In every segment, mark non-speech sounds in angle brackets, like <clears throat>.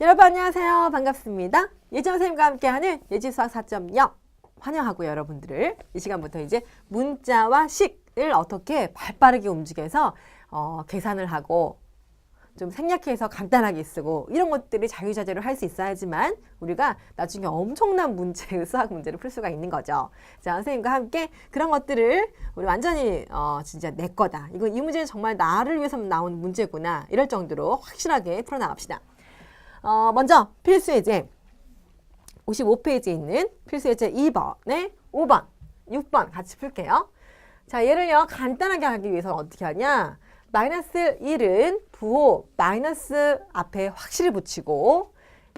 여러분 안녕하세요. 반갑습니다. 예지원 선생님과 함께하는 예지 수학 4.0 환영하고요. 여러분들을 이 시간부터 이제 문자와 식을 어떻게 발빠르게 움직여서 어, 계산을 하고 좀 생략해서 간단하게 쓰고 이런 것들이 자유자재로 할 수 있어야지만 우리가 나중에 엄청난 문제, <laughs> 수학 문제를 풀 수가 있는 거죠. 자, 선생님과 함께 그런 것들을 우리 완전히 어, 진짜 내 거다. 이거 이 문제는 정말 나를 위해서 나온 문제구나. 이럴 정도로 확실하게 풀어나갑시다. 어, 먼저 필수 예제 55페이지에 있는 필수 예제 2번에 5번, 6번 같이 풀게요. 자, 얘를요 간단하게 하기 위해서는 어떻게 하냐? 마이너스 1은 부호 마이너스 앞에 확실히 붙이고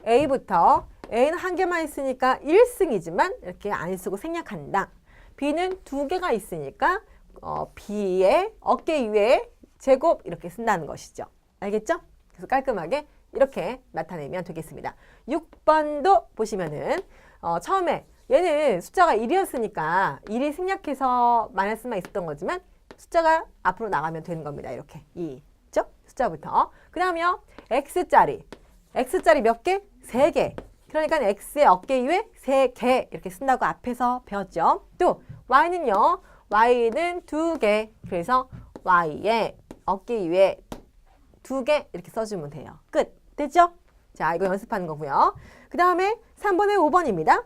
A부터 A는 한 개만 있으니까 1승이지만 이렇게 안 쓰고 생략한다. B는 두 개가 있으니까 어, B의 어깨 위에 제곱 이렇게 쓴다는 것이죠. 알겠죠? 그래서 깔끔하게 이렇게 나타내면 되겠습니다. 6번도 보시면은 어, 처음에 얘는 숫자가 1이었으니까 1이 생략해서 마이너스만 있었던 거지만 숫자가 앞으로 나가면 되는 겁니다. 이렇게 2 죠? 숫자부터. 그 다음에요. x짜리. x짜리 몇 개? 3개. 그러니까 x의 어깨 위에 3개 이렇게 쓴다고 앞에서 배웠죠. 또 y는요. y는 2개. 그래서 y의 어깨 위에 2개 이렇게 써주면 돼요. 끝. 됐죠? 자, 이거 연습하는 거고요. 그 다음에 3번에 5번입니다.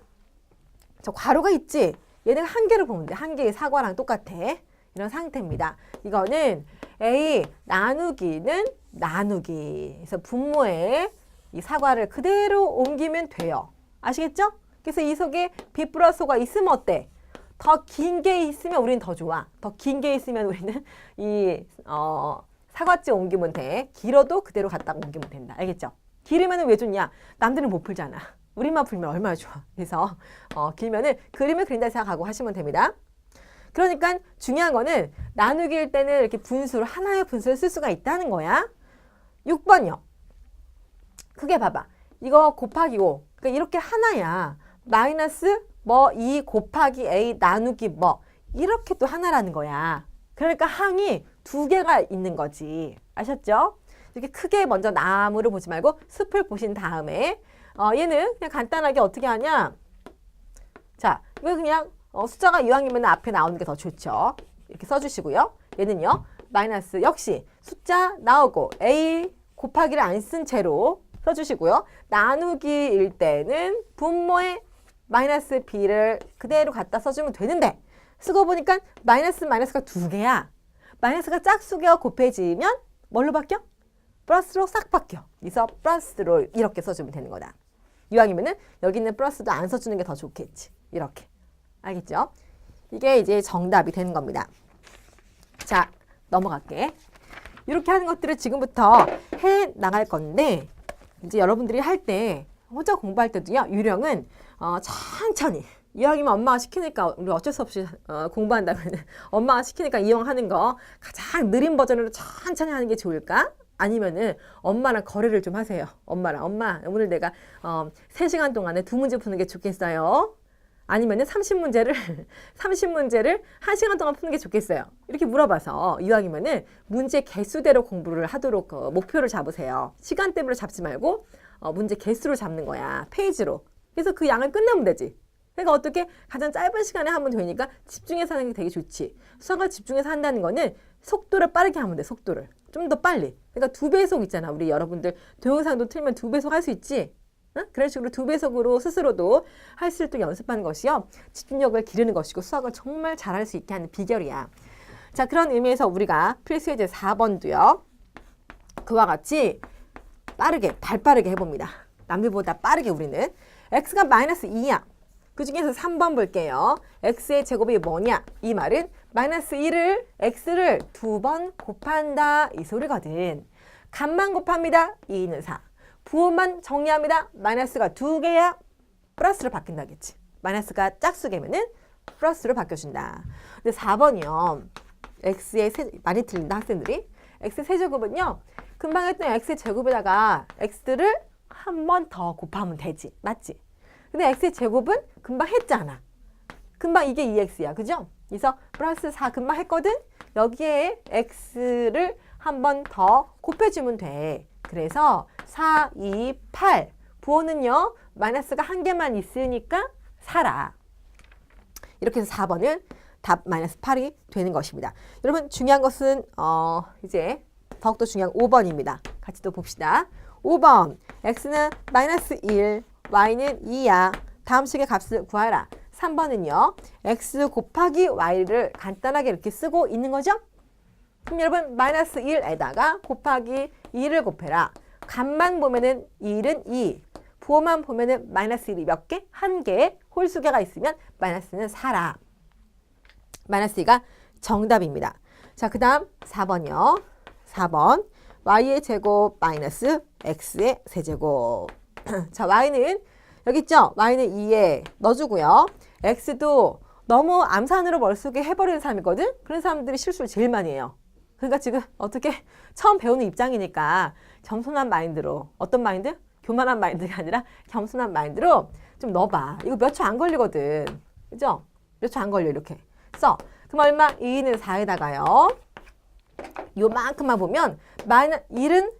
저 괄호가 있지? 얘는 한 개를 보면 돼. 한 개의 사과랑 똑같아. 이런 상태입니다. 이거는 A 나누기는 나누기. 그래서 분모에 이 사과를 그대로 옮기면 돼요. 아시겠죠? 그래서 이 속에 B 플러스 가 있으면 어때? 더 긴 게 있으면 우리는 더 좋아. 더 긴 게 있으면 우리는 <laughs> 이 어, 사과째 옮기면 돼. 길어도 그대로 갖다가 옮기면 된다. 알겠죠? 길으면 왜 좋냐? 남들은 못 풀잖아. 우리만 풀면 얼마나 좋아. 그래서 어, 길면은 그림을 그린다 생각하고 하시면 됩니다. 그러니까 중요한 거는 나누기일 때는 이렇게 분수를 하나의 분수를 쓸 수가 있다는 거야. 6번요. 크게 봐봐. 이거 곱하기 5. 그러니까 이렇게 하나야. 마이너스 뭐 2 곱하기 a 나누기 뭐 이렇게 또 하나라는 거야. 그러니까 항이 두 개가 있는 거지. 아셨죠? 이렇게 크게 먼저 나무를 보지 말고 숲을 보신 다음에 어, 얘는 그냥 간단하게 어떻게 하냐? 자, 이거 그냥 어, 숫자가 이왕이면 앞에 나오는 게 더 좋죠. 이렇게 써주시고요. 얘는요, 마이너스 역시 숫자 나오고 a 곱하기를 안 쓴 채로 써주시고요. 나누기일 때는 분모에 마이너스 b를 그대로 갖다 써주면 되는데 쓰고 보니까 마이너스 마이너스가 두 개야. 마이너스가 짝수개와 곱해지면 뭘로 바뀌어? 플러스로 싹 바뀌어. 그래서 플러스로 이렇게 써주면 되는 거다. 이왕이면은 여기 있는 플러스도 안 써주는 게 더 좋겠지. 이렇게. 알겠죠? 이게 이제 정답이 되는 겁니다. 자, 넘어갈게. 이렇게 하는 것들을 지금부터 해 나갈 건데, 이제 여러분들이 할 때, 혼자 공부할 때도요, 유령은, 어, 천천히. 이왕이면 엄마가 시키니까, 우리 어쩔 수 없이 어, 공부한다면, <laughs> 엄마가 시키니까 이용하는 거 가장 느린 버전으로 천천히 하는 게 좋을까? 아니면은 엄마랑 거래를 좀 하세요. 엄마랑 엄마 오늘 내가 어, 3시간 동안에 두 문제 푸는 게 좋겠어요. 아니면은 30문제를 30문제를 <laughs> 1시간 동안 푸는 게 좋겠어요. 이렇게 물어봐서 이왕이면은 문제 개수대로 공부를 하도록 어, 목표를 잡으세요. 시간대로 잡지 말고 어, 문제 개수로 잡는 거야. 페이지로. 그래서 그 양을 끝내면 되지. 그러니까 어떻게 가장 짧은 시간에 하면 되니까 집중해서 하는 게 되게 좋지. 수학을 집중해서 한다는 거는 속도를 빠르게 하면 돼. 속도를. 좀 더 빨리. 그러니까 두 배속 있잖아. 우리 여러분들 동영상도 틀면 두 배속 할 수 있지. 응? 그런 식으로 두 배속으로 스스로도 할 수 있도록 연습하는 것이요. 집중력을 기르는 것이고 수학을 정말 잘할 수 있게 하는 비결이야. 자, 그런 의미에서 우리가 필수 예제 4번도요. 그와 같이 빠르게, 발 빠르게 해봅니다. 남들보다 빠르게 우리는. x가 마이너스 2야. 그 중에서 3번 볼게요. x의 제곱이 뭐냐? 이 말은 마이너스 1을 x를 두 번 곱한다 이 소리거든. 값만 곱합니다. 2는 4. 부호만 정리합니다. 마이너스가 두 개야. 플러스로 바뀐다겠지. 마이너스가 짝수개면은 플러스로 바뀌어준다. 근데 4번이요. x의 세, 많이 틀린다 학생들이. x의 세제곱은요. 금방 했던 x의 제곱에다가 x를 한 번 더 곱하면 되지. 맞지? 근데 x의 제곱은 금방 했잖아. 금방 이게 2x야. 그죠? 그래서 플러스 4 금방 했거든? 여기에 x를 한 번 더 곱해주면 돼. 그래서 4, 2, 8. 부호는요, 마이너스가 한 개만 있으니까 4라. 이렇게 해서 4번은 답 마이너스 8이 되는 것입니다. 여러분 중요한 것은 어 이제 더욱더 중요한 5번입니다. 같이 또 봅시다. 5번 x는 마이너스 1, y는 2야. 다음 식의 값을 구하라. 3번은요. x 곱하기 y를 간단하게 이렇게 쓰고 있는 거죠? 그럼 여러분 마이너스 1에다가 곱하기 2를 곱해라. 값만 보면은 1은 2, 부호만 보면은 마이너스 1이 몇 개? 한 개. 홀수 개가 있으면 마이너스는 4라. 마이너스 2가 정답입니다. 자, 그 다음 4번이요. 4번. y의 제곱 마이너스 x의 세제곱. <coughs> 자, y는 여기 있죠? y는 2에 넣어주고요. x도 너무 암산으로 머릿속에 해버리는 사람이거든? 그런 사람들이 실수를 제일 많이 해요. 그러니까 지금 어떻게 <laughs> 처음 배우는 입장이니까 겸손한 마인드로 어떤 마인드? 교만한 마인드가 아니라 겸손한 마인드로 좀 넣어봐. 이거 몇 초 안 걸리거든. 그죠? 몇 초 안 걸려 이렇게. 써. 그럼 얼마? 2는 4에다가요. 요만큼만 보면 마이너 1은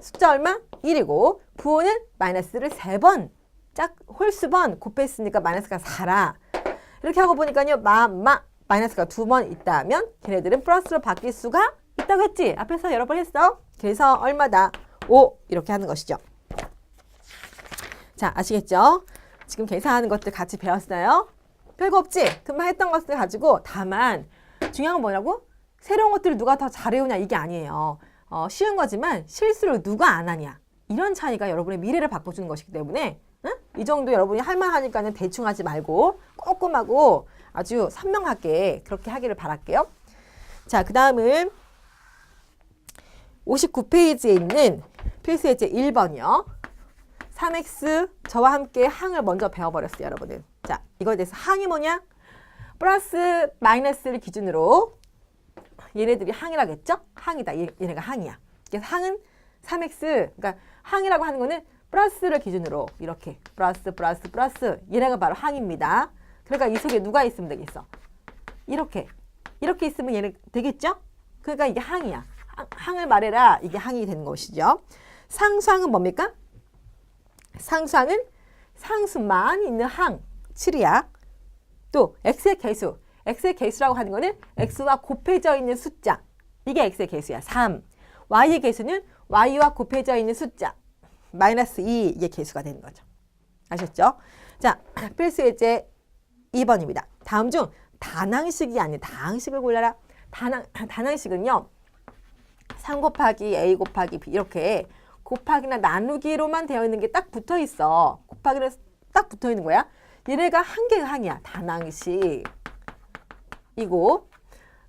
숫자 얼마? 1이고 부호는 마이너스를 3번 짝 홀수번 곱했으니까 마이너스가 4라. 이렇게 하고 보니까요. 마마 마이너스가 두 번 있다면 걔네들은 플러스로 바뀔 수가 있다고 했지. 앞에서 여러 번 했어. 그래서 얼마다? 5 이렇게 하는 것이죠. 자, 아시겠죠? 지금 계산하는 것들 같이 배웠어요. 별거 없지? 금방 했던 것들 가지고 다만 중요한 건 뭐라고? 새로운 것들을 누가 더 잘해오냐 이게 아니에요. 어, 쉬운 거지만 실수를 누가 안 하냐. 이런 차이가 여러분의 미래를 바꿔주는 것이기 때문에 응? 이 정도 여러분이 할만하니까는 대충 하지 말고 꼼꼼하고 아주 선명하게 그렇게 하기를 바랄게요. 자, 그 다음은 59페이지에 있는 필수 예제 1번이요. 3x 저와 함께 항을 먼저 배워버렸어요, 여러분들. 자, 이거에 대해서 항이 뭐냐? 플러스 마이너스를 기준으로 얘네들이 항이라겠죠? 항이다. 얘, 얘네가 항이야. 그래서 항은 3x, 그러니까 항이라고 하는 거는 플러스를 기준으로 이렇게 플러스 플러스 플러스 얘네가 바로 항입니다. 그러니까 이 속에 누가 있으면 되겠어? 이렇게 이렇게 있으면 얘네 되겠죠? 그러니까 이게 항이야. 항, 항을 말해라. 이게 항이 되는 것이죠. 상수항은 뭡니까? 상수항은 상수만 있는 항 7이야. 또 x의 개수. x의 개수라고 하는 거는 x와 곱해져 있는 숫자. 이게 x의 개수야. 3. y의 개수는 y와 곱해져 있는 숫자. 마이너스 2 이게 개수가 되는 거죠. 아셨죠? 자, <clears throat> 필수 예제 2번입니다. 다음 중 단항식이 아닌 다항식을 골라라. 단항, <clears throat> 단항식은요. 3 곱하기 a 곱하기 b 이렇게 곱하기나 나누기로만 되어 있는 게 딱 붙어 있어. 곱하기를 딱 붙어 있는 거야. 얘네가 한 개의 항이야. 단항식. 이고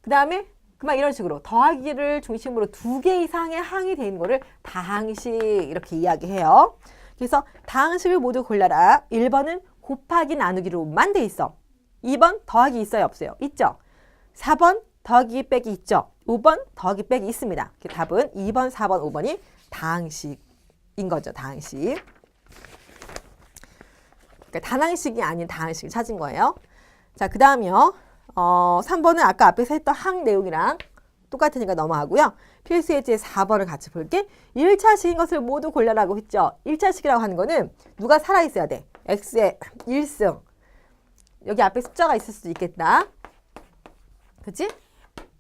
그 다음에 그만 이런 식으로 더하기를 중심으로 두 개 이상의 항이 되는 거를 다항식 이렇게 이야기해요. 그래서 다항식을 모두 골라라. 1번은 곱하기 나누기로만 돼 있어. 2번 더하기 있어요 없어요? 있죠. 4번 더하기 빼기 있죠. 5번 더하기 빼기 있습니다. 그 답은 2번, 4번, 5번이 다항식인 거죠. 다항식. 그러니까 단항식이 아닌 다항식을 찾은 거예요. 자, 그 다음이요. 어, 3번은 아까 앞에서 했던 항 내용이랑 똑같으니까 넘어가고요. 필수 예제 4번을 같이 볼게. 1차식인 것을 모두 골라라고 했죠. 1차식이라고 하는 거는 누가 살아있어야 돼. x의 1승. 여기 앞에 숫자가 있을 수도 있겠다. 그치?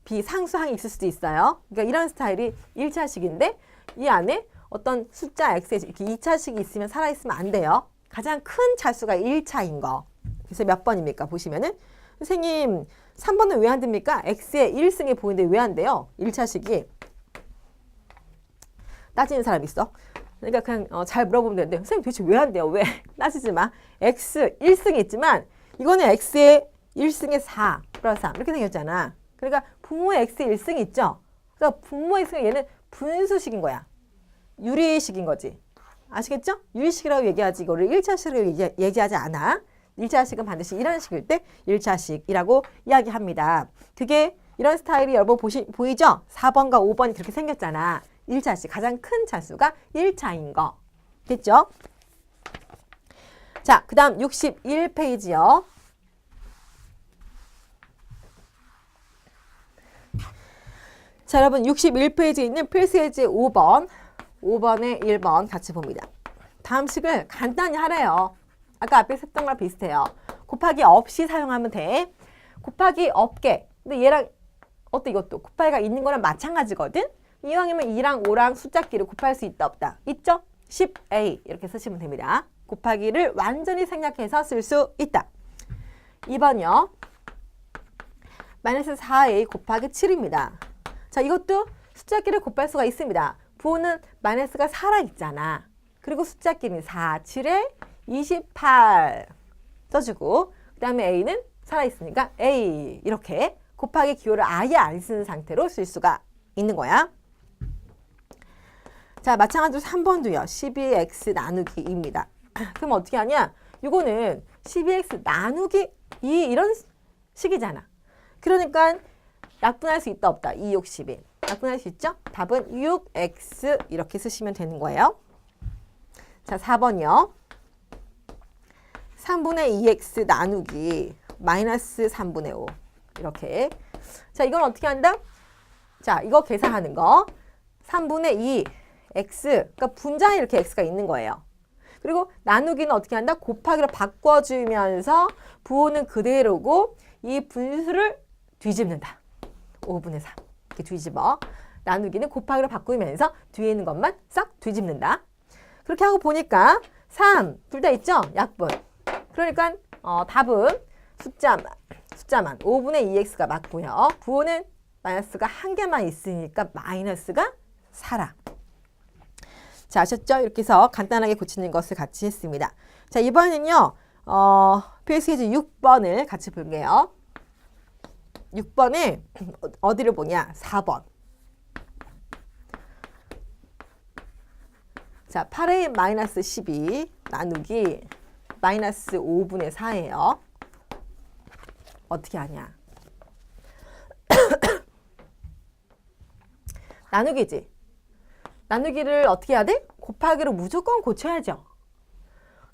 비상수항이 있을 수도 있어요. 그러니까 이런 스타일이 1차식인데 이 안에 어떤 숫자 x의 이렇게 2차식이 있으면 살아있으면 안 돼요. 가장 큰 차수가 1차인 거. 그래서 몇 번입니까? 보시면은 선생님 3번은 왜 안 됩니까? x의 1승이 보이는데 왜 안 돼요? 1차식이 따지는 사람 있어? 그러니까 그냥 어, 잘 물어보면 되는데 선생님 도대체 왜 안 돼요? 왜? <laughs> 따지지 마. x 1승이 있지만 이거는 x의 1승의 4 플러스 3 이렇게 생겼잖아. 그러니까 분모의 x의 1승이 있죠? 그래서 분모의 승이 얘는 분수식인 거야. 유리식인 거지. 아시겠죠? 유리식이라고 얘기하지 이거를 1차식으로 얘기, 얘기하지 않아. 1차식은 반드시 이런 식일 때 1차식이라고 이야기합니다. 그게 이런 스타일이 여러분 보시, 보이죠? 4번과 5번이 그렇게 생겼잖아. 1차식 가장 큰 차수가 1차인 거. 됐죠? 자, 그 다음 61페이지요. 자, 여러분 61페이지에 있는 필수 예제 5번 5번에 1번 같이 봅니다. 다음 식을 간단히 하래요. 아까 앞에 했던 거랑 비슷해요. 곱하기 없이 사용하면 돼. 곱하기 없게. 근데 얘랑 어때 이것도 곱하기가 있는 거랑 마찬가지거든. 이왕이면 2랑 5랑 숫자끼리 곱할 수 있다 없다. 있죠? 10a 이렇게 쓰시면 됩니다. 곱하기를 완전히 생략해서 쓸 수 있다. 2번이요. 마이너스 4a 곱하기 7입니다. 자, 이것도 숫자끼리 곱할 수가 있습니다. 부호는 마이너스가 살아있잖아. 그리고 숫자끼리 4, 7에 28 써주고 그 다음에 a는 살아있으니까 a 이렇게 곱하기 기호를 아예 안 쓰는 상태로 쓸 수가 있는 거야. 자, 마찬가지로 3번도요. 12x 나누기 2입니다. 그럼 어떻게 하냐? 이거는 12x 나누기 2 이런 식이잖아. 그러니까 약분할 수 있다 없다. 2, 6, 12. 약분할 수 있죠? 답은 6x 이렇게 쓰시면 되는 거예요. 자, 4번이요. 3분의 2x 나누기 마이너스 3분의 5 이렇게 자 이건 어떻게 한다? 자 이거 계산하는 거 3분의 2 x 그러니까 분자에 이렇게 x가 있는 거예요. 그리고 나누기는 어떻게 한다? 곱하기로 바꿔주면서 부호는 그대로고 이 분수를 뒤집는다. 5분의 3 이렇게 뒤집어 나누기는 곱하기로 바꾸면서 뒤에 있는 것만 싹 뒤집는다. 그렇게 하고 보니까 3 둘 다 있죠? 약분. 그러니까 어, 답은 숫자만 숫자만 5분의 2x가 맞고요. 부호는 마이너스가 한 개만 있으니까 마이너스가 살아. 자, 아셨죠? 이렇게 해서 간단하게 고치는 것을 같이 했습니다. 자, 이번엔요. 어, 필수예제 6번을 같이 볼게요. 6번에 <clears throat> 어디를 보냐? 4번. 자, 8의 마이너스 12 나누기 마이너스 5분의 4예요. 어떻게 하냐? <coughs> 나누기지. 나누기를 어떻게 해야 돼? 곱하기로 무조건 고쳐야죠.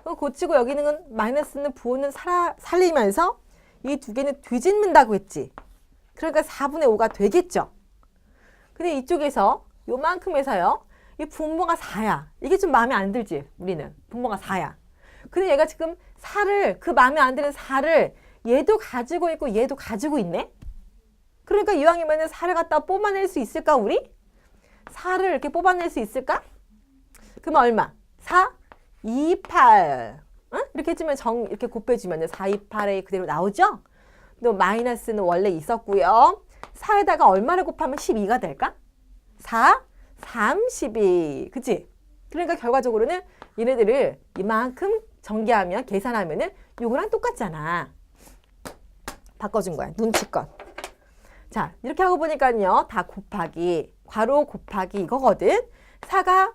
고치고 여기는 마이너스는 부호는 살아, 살리면서 이 두 개는 뒤집는다고 했지. 그러니까 4분의 5가 되겠죠. 근데 이쪽에서 요만큼에서요. 이 분모가 4야. 이게 좀 마음에 안 들지, 우리는. 분모가 4야. 근데 얘가 지금 4를, 그 마음에 안 드는 4를 얘도 가지고 있고 얘도 가지고 있네? 그러니까 이왕이면 4를 갖다 뽑아낼 수 있을까, 우리? 4를 이렇게 뽑아낼 수 있을까? 그러면 얼마? 4, 2, 8. 응? 이렇게 해주면 정, 이렇게 곱해주면 4, 2, 8에 그대로 나오죠? 또 마이너스는 원래 있었고요. 4에다가 얼마를 곱하면 12가 될까? 4, 32. 그치? 그러니까 결과적으로는 얘네들을 이만큼 전개하면 계산하면은 요거랑 똑같잖아. 바꿔준 거야. 눈치껏. 자, 이렇게 하고 보니까요. 다 곱하기, 괄호 곱하기 이거거든. 4가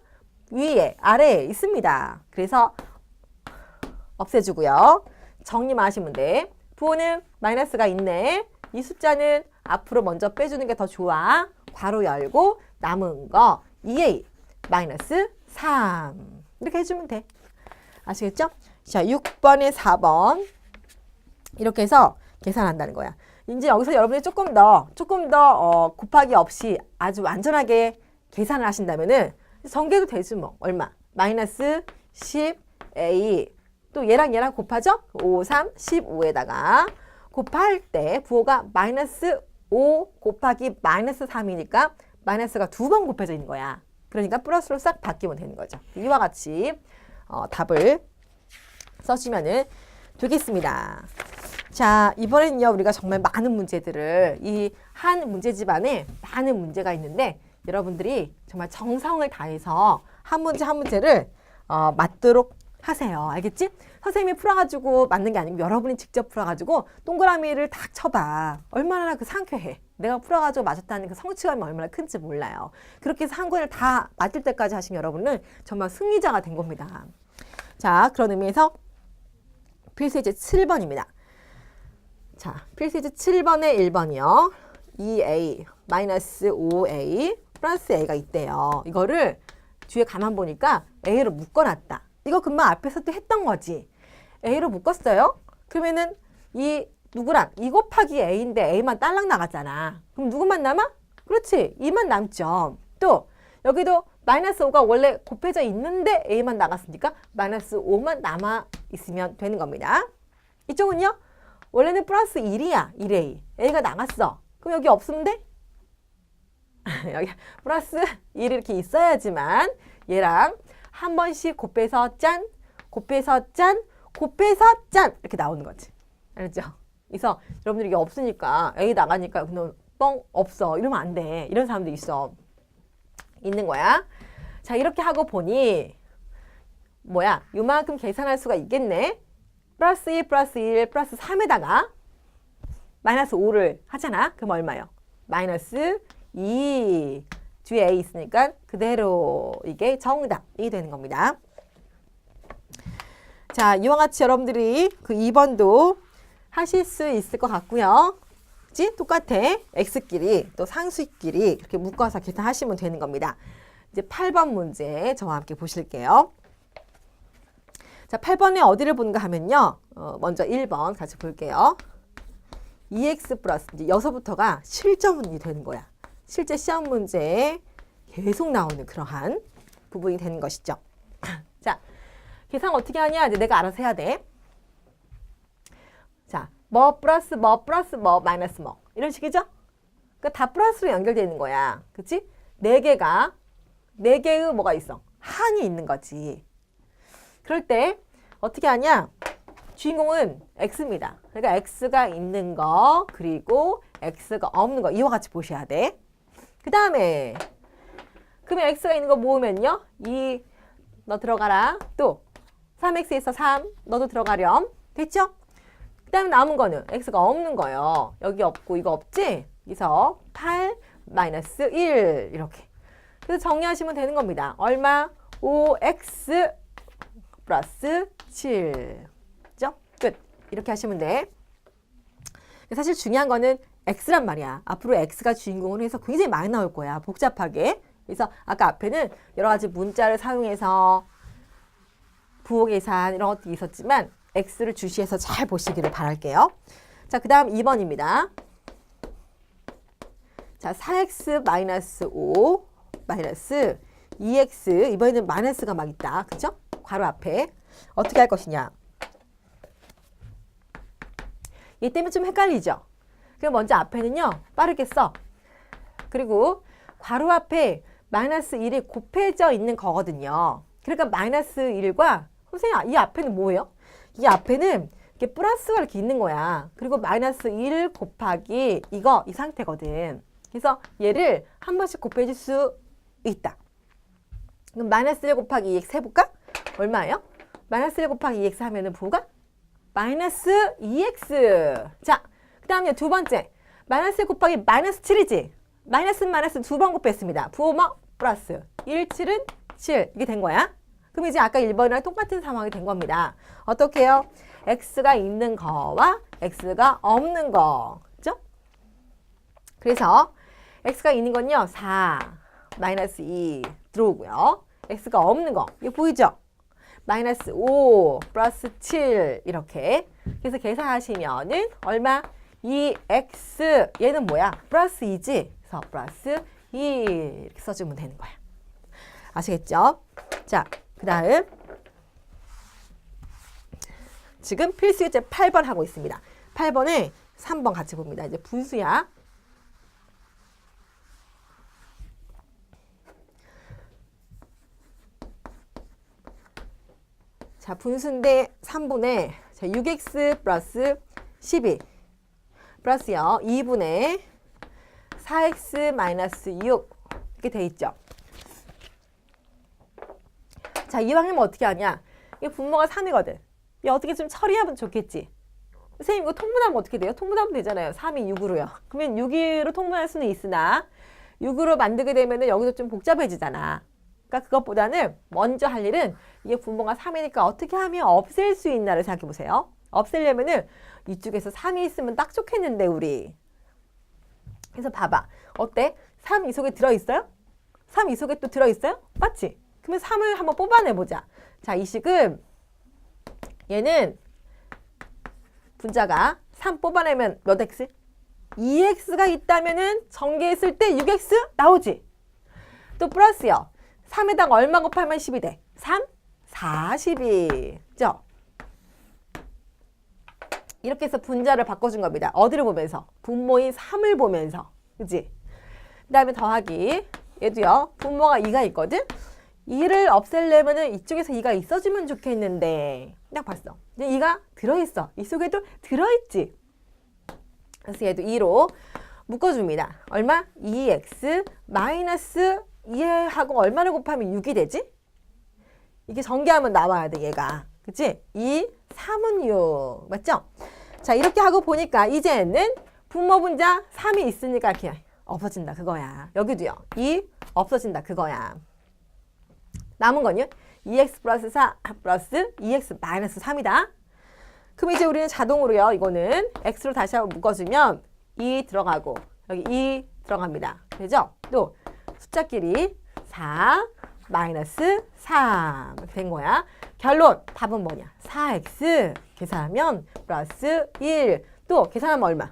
위에, 아래에 있습니다. 그래서 없애주고요. 정리만 하시면 돼. 부호는 마이너스가 있네. 이 숫자는 앞으로 먼저 빼주는 게 더 좋아. 괄호 열고 남은 거 2a 마이너스 3 이렇게 해주면 돼. 아시겠죠? 자, 6번에 4번. 이렇게 해서 계산한다는 거야. 이제 여기서 여러분이 조금 더 조금 더 어, 곱하기 없이 아주 완전하게 계산을 하신다면은 전개도 되지 뭐. 얼마? 마이너스 10a 또 얘랑 얘랑 곱하죠? 5 3 15에다가 곱할 때 부호가 마이너스 5 곱하기 마이너스 3이니까 마이너스가 두 번 곱해져 있는 거야. 그러니까 플러스로 싹 바뀌면 되는 거죠. 이와 같이 어, 답을 써주면은 되겠습니다. 자, 이번엔요, 우리가 정말 많은 문제들을, 이 한 문제집 안에 많은 문제가 있는데, 여러분들이 정말 정성을 다해서 한 문제 한 문제를 어, 맞도록 하세요. 알겠지? 선생님이 풀어가지고 맞는 게 아니고 여러분이 직접 풀어가지고 동그라미를 딱 쳐봐. 얼마나 그 상쾌해. 내가 풀어가지고 맞았다는 그 성취감이 얼마나 큰지 몰라요. 그렇게 해서 한 권을 다 맞을 때까지 하신 여러분은 정말 승리자가 된 겁니다. 자, 그런 의미에서 필수예제 7번입니다. 자, 필수예제 7번의 1번이요. 2a 마이너스 5a 플러스 a가 있대요. 이거를 뒤에 가만 보니까 a로 묶어놨다. 이거 금방 앞에서 또 했던 거지. a로 묶었어요. 그러면은 이 누구랑 2 곱하기 a인데 a만 딸랑 나갔잖아. 그럼 누구만 남아? 그렇지. 2만 남죠. 또 여기도 마이너스 5가 원래 곱해져 있는데 A만 나갔으니까 마이너스 5만 남아 있으면 되는 겁니다. 이쪽은요? 원래는 플러스 1이야. 1A. A가 나갔어. 그럼 여기 없으면 돼? <laughs> 여기 플러스 1 이렇게 있어야지만 얘랑 한 번씩 곱해서 짠, 곱해서 짠, 곱해서 짠 이렇게 나오는 거지. 알죠? 그래서 여러분들 이게 없으니까 A 나가니까 그냥 뻥 없어 이러면 안 돼. 이런 사람도 있어. 있는 거야. 자 이렇게 하고 보니 뭐야 요만큼 계산할 수가 있겠네. 플러스 1 플러스 1 플러스 3에다가 마이너스 5를 하잖아. 그럼 얼마요? 마이너스 2 뒤에 A 있으니까 그대로 이게 정답이 되는 겁니다. 자, 이와 같이 여러분들이 그 2번도 하실 수 있을 것 같고요. 그치? 똑같아. x끼리 또 상수끼리 이렇게 묶어서 계산하시면 되는 겁니다. 이제 8번 문제 저와 함께 보실게요. 자, 8번에 어디를 보는가 하면요. 어, 먼저 1번 같이 볼게요. 2x 플러스 이제 여기서부터가 실전문이 되는 거야. 실제 시험 문제에 계속 나오는 그러한 부분이 되는 것이죠. <clears throat> 자, 계산 어떻게 하냐? 이제 내가 알아서 해야 돼. 자, 뭐 플러스 뭐 플러스 뭐 마이너스 뭐 이런 식이죠? 그러니까 다 플러스로 연결되어 있는 거야. 그치? 네 개가 네 개의 뭐가 있어? 한이 있는 거지. 그럴 때 어떻게 하냐? 주인공은 x입니다. 그러니까 x가 있는 거 그리고 x가 없는 거 이와 같이 보셔야 돼. 그 다음에 그러면 x가 있는 거 모으면요. 2너 들어가라. 또 3x에서 3 너도 들어가렴. 됐죠? 그 다음에 남은 거는 x가 없는 거예요. 여기 없고 이거 없지? 그래서 8 마이너스 1 이렇게. 그래서 정리하시면 되는 겁니다. 얼마? 5x 플러스 7. 죠? 끝. 이렇게 하시면 돼. 사실 중요한 거는 x란 말이야. 앞으로 x가 주인공으로 해서 굉장히 많이 나올 거야. 복잡하게. 그래서 아까 앞에는 여러 가지 문자를 사용해서 부호 계산 이런 것도 있었지만 x를 주시해서 잘 보시기를 바랄게요. 자, 그 다음 2번입니다. 자, 4x 마이너스 5 마이너스 2x 이번에는 마이너스가 막 있다. 그죠? 괄호 앞에 어떻게 할 것이냐. 얘 때문에 좀 헷갈리죠? 그럼 먼저 앞에는요. 빠르게 써. 그리고 괄호 앞에 마이너스 1이 곱해져 있는 거거든요. 그러니까 마이너스 1과 선생님 이 앞에는 뭐예요? 이 앞에는 이렇게 플러스가 이렇게 있는 거야. 그리고 마이너스 1 곱하기 이거 이 상태거든. 그래서 얘를 한 번씩 곱해줄 수 있다. 그럼 마이너스 1 곱하기 2x 해볼까? 얼마예요? 마이너스 1 곱하기 2x 하면은 부호가 마이너스 2x. 자, 그 다음에 두 번째. 마이너스 1 곱하기 마이너스 7이지. 마이너스 마이너스 두 번 곱했습니다. 부호 뭐? 플러스. 1, 7은 7. 이게 된 거야. 그럼 이제 아까 1번이랑 똑같은 상황이 된 겁니다. 어떻게 해요? x가 있는 거와 x가 없는 거. 그죠? 그래서 x가 있는 건요. 4, 마이너스 2 들어오고요. x가 없는 거. 이거 보이죠? 마이너스 5 플러스 7 이렇게 그래서 계산하시면은 얼마? 2x 얘는 뭐야? 플러스 2지? 그래서 플러스 2 이렇게 써주면 되는 거야. 아시겠죠? 자, 그 다음 지금 필수 예제 8번 하고 있습니다. 8번에 3번 같이 봅니다. 이제 분수야. 자, 분수인데 3분의 자, 6x 플러스 12 플러스요. 2분의 4x 마이너스 6 이렇게 돼 있죠. 자, 이왕이면 어떻게 하냐? 이 분모가 3이거든. 이 어떻게 좀 처리하면 좋겠지. 선생님 이거 통분하면 어떻게 돼요? 통분하면 되잖아요. 3이 6으로요. 그러면 6으로 통분할 수는 있으나 6으로 만들게 되면 여기서 좀 복잡해지잖아. 그러니까 그것보다는 먼저 할 일은 이게 분모가 3이니까 어떻게 하면 없앨 수 있나를 생각해 보세요. 없애려면 은 이쪽에서 3이 있으면 딱 좋겠는데 우리. 그래서 봐봐. 어때? 3 이 속에 들어있어요? 3 이 속에 또 들어있어요? 맞지? 그러면 3을 한번 뽑아내보자. 자, 이 식은 얘는 분자가 3 뽑아내면 몇 x? 2x가 있다면은 전개했을 때 6x 나오지. 또 플러스요. 3에다가 얼마 곱하면 10이 돼? 3? 40이. 죠? 이렇게 해서 분자를 바꿔준 겁니다. 어디를 보면서? 분모인 3을 보면서. 그지? 그 다음에 더하기. 얘도요. 분모가 2가 있거든? 2를 없애려면은 이쪽에서 2가 있어주면 좋겠는데. 딱 봤어. 근데 2가 들어있어. 이 속에도 들어있지. 그래서 얘도 2로 묶어줍니다. 얼마? 2x 마이너스 2하고 얼마를 곱하면 6이 되지? 이게 전개하면 나와야 돼, 얘가. 그치? 2, 3은 6. 맞죠? 자, 이렇게 하고 보니까 이제는 분모 분자 3이 있으니까 이렇게 없어진다, 그거야. 여기도요. 2 없어진다, 그거야. 남은 건요? 2x 플러스 4 플러스 2x 마이너스 3이다. 그럼 이제 우리는 자동으로요. 이거는 x로 다시 한번 묶어주면 2 들어가고 여기 2 들어갑니다. 되죠? 또 숫자끼리 4 마이너스 3 이렇게 된 거야. 결론 답은 뭐냐? 4x 계산하면 플러스 1. 또 계산하면 얼마?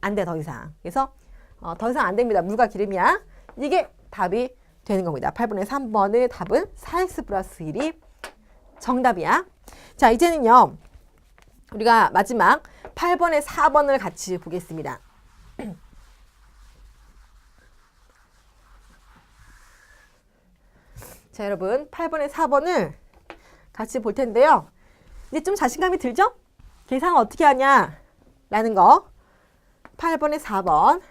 안 돼 더 이상. 그래서 어, 더 이상 안 됩니다. 물과 기름이야. 이게 답이 되는 겁니다. 8분의 3번의 답은 4x 플러스 1이 정답이야. 자 이제는요. 우리가 마지막 8번에 4번을 같이 보겠습니다. <clears throat> 자, 여러분, 8번에 4번을 같이 볼 텐데요. 이제 좀 자신감이 들죠? 계산 어떻게 하냐? 라는 거. 8번에 4번.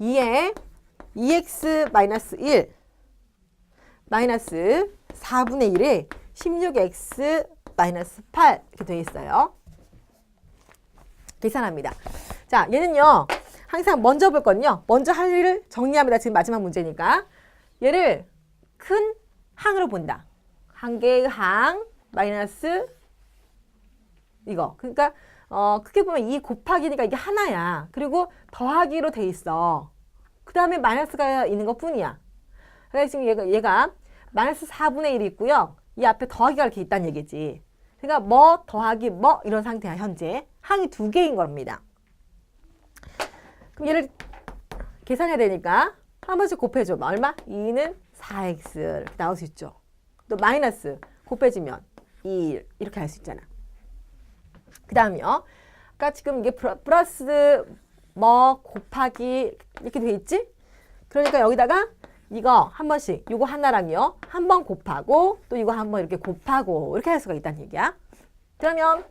2에 2x-1 마이너스 4분의 1에 16x 마이너스 8 이렇게 되어 있어요. 계산합니다. 자, 얘는요. 항상 먼저 볼 건요. 먼저 할 일을 정리합니다. 지금 마지막 문제니까. 얘를 큰 항으로 본다. 한 개의 항 마이너스 이거. 그러니까 어, 크게 보면 이 곱하기니까 이게 하나야. 그리고 더하기로 돼 있어. 그 다음에 마이너스가 있는 것 뿐이야. 그래서 지금 얘가, 얘가 마이너스 4분의 1이 있고요. 이 앞에 더하기가 이렇게 있다는 얘기지. 그러니까 뭐 더하기 뭐 이런 상태야 현재. 항이 두 개인 겁니다. 그럼 얘를 계산해야 되니까 한 번씩 곱해줘. 얼마? 2는 4x 이렇게 나올 수 있죠. 또 마이너스 곱해지면 2 이렇게 할 수 있잖아. 그 다음이요. 아까 지금 이게 플러- 플러스 뭐 곱하기 이렇게 돼 있지? 그러니까 여기다가 이거 한 번씩 이거 하나랑요 한 번 곱하고 또 이거 한 번 이렇게 곱하고 이렇게 할 수가 있다는 얘기야. 그러면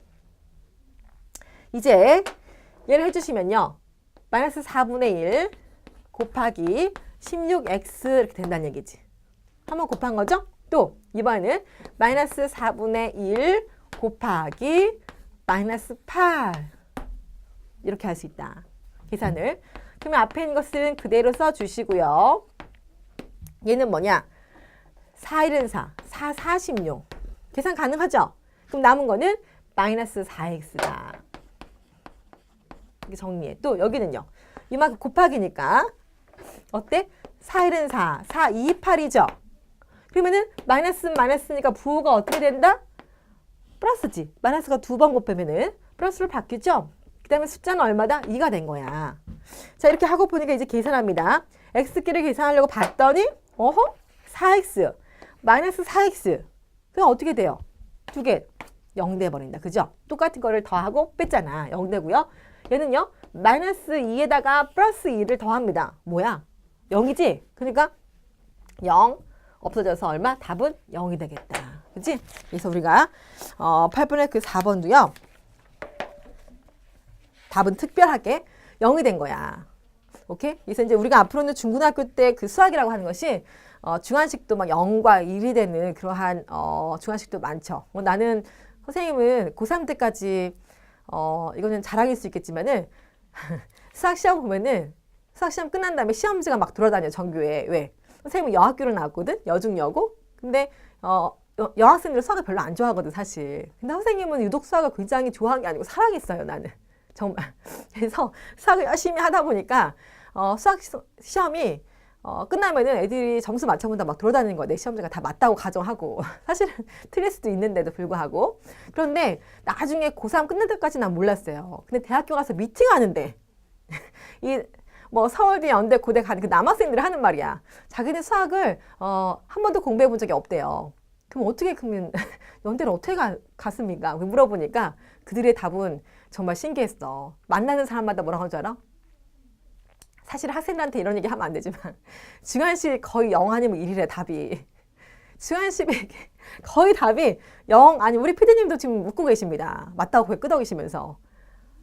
이제 얘를 해주시면요 마이너스 4분의 1 곱하기 16x 이렇게 된다는 얘기지. 한 번 곱한 거죠? 또 이번에는 마이너스 4분의 1 곱하기 마이너스 8 이렇게 할 수 있다. 계산을. 그러면 앞에 있는 것은 그대로 써주시고요. 얘는 뭐냐? 4, 1은 4, 4, 46. 계산 가능하죠? 그럼 남은 거는 마이너스 4x다. 이렇게 정리해. 또 여기는요. 이만큼 곱하기니까 어때? 4, 1은 4, 4, 2, 8이죠? 그러면은 마이너스 마이너스니까 부호가 어떻게 된다? 플러스지. 마이너스가 두 번 곱하면은 플러스로 바뀌죠? 그 다음에 숫자는 얼마다? 2가 된 거야. 자, 이렇게 하고 보니까 이제 계산합니다. x끼를 계산하려고 봤더니, 어허? 4x. 마이너스 4x. 그럼 어떻게 돼요? 두 개. 0 돼버린다. 그죠? 똑같은 거를 더하고 뺐잖아. 0 되고요. 얘는요, 마이너스 2에다가 플러스 2를 더합니다. 뭐야? 0이지? 그러니까 0 없어져서 얼마? 답은 0이 되겠다. 그치? 그래서 우리가 어, 8분의 그 4번도요. 답은 특별하게 0이 된 거야. 오케이? 그래서 이제 우리가 앞으로는 중고등학교 때 그 수학이라고 하는 것이 어, 중간식도 막 0과 1이 되는 그러한 어, 중간식도 많죠. 뭐 나는 선생님은 고3 때까지 어, 이거는 자랑일 수 있겠지만은 <laughs> 수학 시험 보면은 수학 시험 끝난 다음에 시험 문제가 막 돌아다녀 전교에 왜 선생님은 여학교를 나왔거든 여중여고 근데 어 여, 여학생들 수학을 별로 안 좋아하거든 사실 근데 선생님은 유독 수학을 굉장히 좋아한 게 아니고 사랑했어요 나는 정말 <laughs> 그래서 수학을 열심히 하다 보니까 어 수학 시, 시험이 어, 끝나면은 애들이 점수 맞춰본다 막 돌아다니는 거야. 내 시험지가 다 맞다고 가정하고. <laughs> 사실은 틀릴 수도 있는데도 불구하고. 그런데 나중에 고3 끝날 때까지 난 몰랐어요. 근데 대학교 가서 미팅하는데, <laughs> 이, 뭐 서울대, 연대, 고대 가는 그 남학생들이 하는 말이야. 자기네 수학을 어, 한 번도 공부해 본 적이 없대요. 그럼 어떻게 그러면 연대를 어떻게 가, 갔습니까? 물어보니까 그들의 답은 정말 신기했어. 만나는 사람마다 뭐라고 하는 줄 알아? 사실 학생들한테 이런 얘기 하면 안 되지만 <laughs> 중한식 거의 0 아니면 1이래 답이. 중한식이 <laughs> 거의 답이 0 아니 우리 피디님도 지금 웃고 계십니다. 맞다고 고개 끄덕이시면서.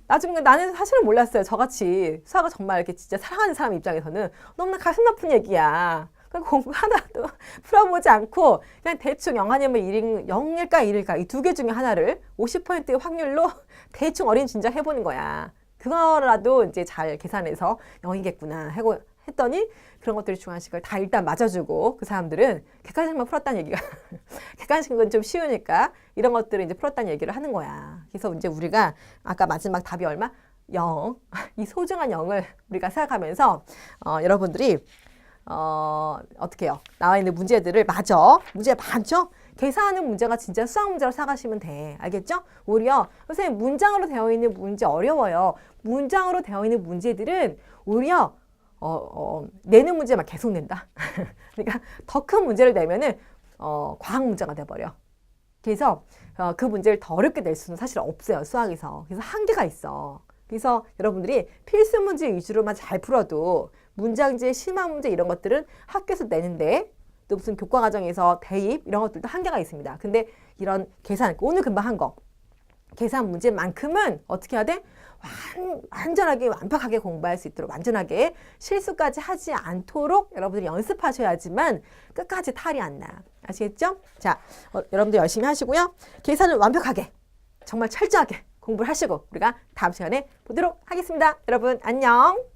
나중에 나는 사실은 몰랐어요. 저같이 수학을 정말 이렇게 진짜 사랑하는 사람 입장에서는 너무나 가슴 아픈 얘기야. 그러니까 공부 하나도 <laughs> 풀어보지 않고 그냥 대충 0 아니면 1인, 0일까 1일까 이 두 개 중에 하나를 50%의 확률로 대충 어린 진작 해보는 거야. 그거라도 이제 잘 계산해서 0이겠구나 하고 했더니 그런 것들이 중간식을 다 일단 맞아주고 그 사람들은 객관식만 풀었다는 얘기가 <laughs> 객관식은 좀 쉬우니까 이런 것들을 이제 풀었다는 얘기를 하는 거야. 그래서 이제 우리가 아까 마지막 답이 얼마? 0. <laughs> 이 소중한 0을 우리가 생각하면서 어, 여러분들이 어, 어떻게 해요? 나와 있는 문제들을 맞아. 문제 많죠? 계산하는 문제가 진짜 수학 문제로 생각하시면 돼. 알겠죠? 오히려 선생님 문장으로 되어 있는 문제 어려워요. 문장으로 되어 있는 문제들은 오히려 어, 어, 내는 문제만 계속 낸다. <laughs> 그러니까 더 큰 문제를 내면은 어, 과학 문제가 돼버려. 그래서 어, 그 문제를 더 어렵게 낼 수는 사실 없어요 수학에서. 그래서 한계가 있어. 그래서 여러분들이 필수 문제 위주로만 잘 풀어도 문장제, 심화 문제 이런 것들은 학교에서 내는데 또 무슨 교과 과정에서 대입 이런 것들도 한계가 있습니다. 근데 이런 계산 오늘 금방 한 거. 계산 문제만큼은 어떻게 해야 돼? 완, 완전하게 완벽하게 공부할 수 있도록 완전하게 실수까지 하지 않도록 여러분들이 연습하셔야지만 끝까지 탈이 안 나. 아시겠죠? 자, 어, 여러분들 열심히 하시고요. 계산을 완벽하게 정말 철저하게 공부를 하시고 우리가 다음 시간에 보도록 하겠습니다. 여러분 안녕.